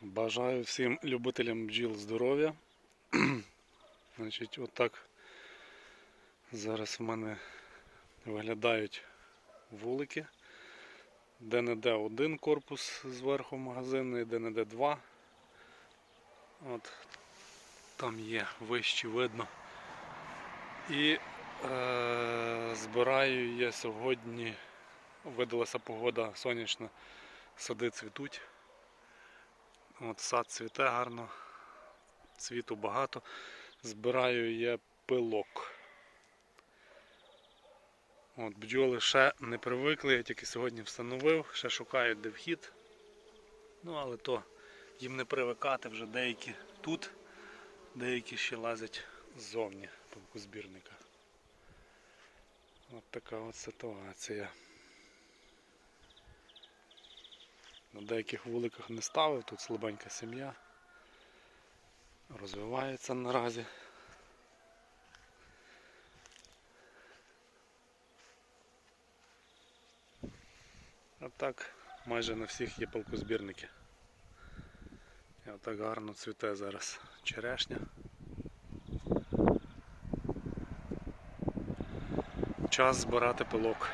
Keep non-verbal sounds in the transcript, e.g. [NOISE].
Бажаю всім любителям бджіл здоров'я. [CLEARS THROAT] Значить, отак зараз в мене виглядають вулики. Де-не-де один корпус зверху магазинний, де-не-де два. От там є вище видно. І е, збираю я сьогодні, видалася погода сонячна, сади цвітуть. От сад цвіте гарно, цвіту багато. Збираю я пилок. От, бджоли ще не привикли, я тільки сьогодні встановив, ще шукають де вхід. Ну, але то їм не привикати вже деякі тут, деякі ще лазять ззовні пилкозбірника. От така от ситуація. На деяких вуликах не ставив, тут слабенька сім'я. Розвивається наразі. А так майже на всіх є палкозбірники. І отак гарно цвіте зараз черешня. Час збирати пилок.